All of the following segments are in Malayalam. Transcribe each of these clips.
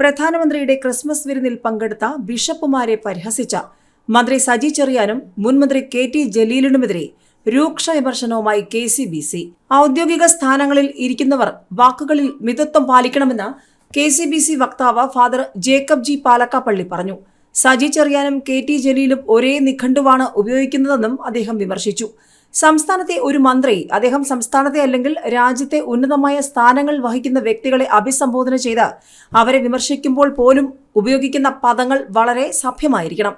പ്രധാനമന്ത്രിയുടെ ക്രിസ്മസ് വിരുന്നിൽ പങ്കെടുത്ത ബിഷപ്പുമാരെ പരിഹസിച്ച മന്ത്രി സജി ചെറിയാനും മുൻമന്ത്രി കെ ടി ജലീലിനുമെതിരെ രൂക്ഷ വിമർശനവുമായി കെ സി ബി സി. ഔദ്യോഗിക സ്ഥാനങ്ങളിൽ ഇരിക്കുന്നവർ വാക്കുകളിൽ മിതത്വം പാലിക്കണമെന്ന് കെ സി ബി സി വക്താവ് ഫാദർ ജേക്കബ് ജി പാലക്കാപ്പള്ളി പറഞ്ഞു. സജി ചെറിയാനും കെ ടി ജലീലും ഒരേ നിഘണ്ടുവാണ് ഉപയോഗിക്കുന്നതെന്നും അദ്ദേഹം വിമർശിച്ചു. സംസ്ഥാനത്തെ ഒരു മന്ത്രി അദ്ദേഹം സംസ്ഥാനത്തെ അല്ലെങ്കിൽ രാജ്യത്തെ ഉന്നതമായ സ്ഥാനങ്ങൾ വഹിക്കുന്ന വ്യക്തികളെ അഭിസംബോധന ചെയ്ത് അവരെ വിമർശിക്കുമ്പോൾ പോലും ഉപയോഗിക്കുന്ന പദങ്ങൾ വളരെ സഭ്യമായിരിക്കണം.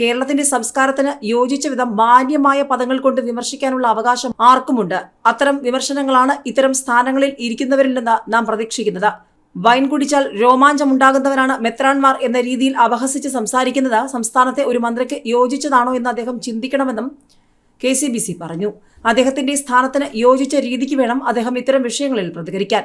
കേരളത്തിന്റെ സംസ്കാരത്തിന് യോജിച്ച വിധം മാന്യമായ പദങ്ങൾ കൊണ്ട് വിമർശിക്കാനുള്ള അവകാശം ആർക്കുമുണ്ട്? അത്തരം വിമർശനങ്ങളാണ് ഇത്തരം സ്ഥാനങ്ങളിൽ ഇരിക്കുന്നവരിൽ നിന്ന് നാം പ്രതീക്ഷിക്കുന്നത്. വൈൻ കുടിച്ചാൽ രോമാഞ്ചമുണ്ടാകുന്നവരാണ് മെത്രാൻമാർ എന്ന രീതിയിൽ അപഹസിച്ച് സംസാരിക്കുന്നത് സംസ്ഥാനത്തെ ഒരു മന്ത്രിക്ക് യോജിച്ചതാണോ എന്ന് അദ്ദേഹം ചിന്തിക്കണമെന്നും കെ സി ബി സി പറഞ്ഞു. അദ്ദേഹത്തിന്റെ സ്ഥാനത്തിന് യോജിച്ച രീതിക്ക് വേണം അദ്ദേഹം ഇത്തരം വിഷയങ്ങളിൽ പ്രതികരിക്കാൻ.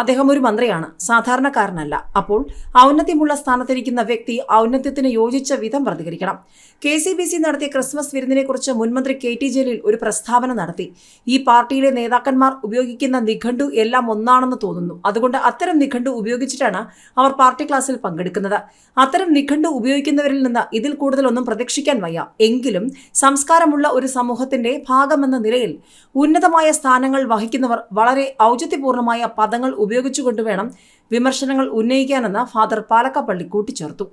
അദ്ദേഹം ഒരു മന്ത്രിയാണ് സാധാരണക്കാരനല്ല. അപ്പോൾ ഔന്നത്യമുള്ള സ്ഥാനത്തിരിക്കുന്ന വ്യക്തി ഔന്നത്യത്തിന് യോജിച്ച വിധം പ്രതികരിക്കണം. കെ സി ബി സി നടത്തിയ ക്രിസ്മസ് വിരുന്നിനെക്കുറിച്ച് മുൻമന്ത്രി കെ ടി ജലീൽ ഒരു പ്രസ്താവന നടത്തി. ഈ പാർട്ടിയിലെ നേതാക്കന്മാർ ഉപയോഗിക്കുന്ന നിഘണ്ടു എല്ലാം ഒന്നാണെന്ന് തോന്നുന്നു. അതുകൊണ്ട് അത്തരം നിഘണ്ടു ഉപയോഗിച്ചിട്ടാണ് അവർ പാർട്ടി ക്ലാസ്സിൽ പങ്കെടുക്കുന്നത്. അത്തരം നിഘണ്ടു ഉപയോഗിക്കുന്നവരിൽ നിന്ന് ഇതിൽ കൂടുതലൊന്നും പ്രതീക്ഷിക്കാൻ വയ്യ. എങ്കിലും സംസ്കാരമുള്ള ഒരു സമൂഹത്തിന്റെ ഭാഗമെന്ന നിലയിൽ ഉന്നതമായ സ്ഥാനങ്ങൾ വഹിക്കുന്നവർ വളരെ ഔചിത്യപൂർണമായ പദങ്ങൾ ഉപയോഗിച്ചുകൊണ്ട് വേണം വിമർശനങ്ങൾ ഉന്നയിക്കാനെന്ന് ഫാദർ പാലക്കപ്പള്ളി കൂട്ടിച്ചേർത്തു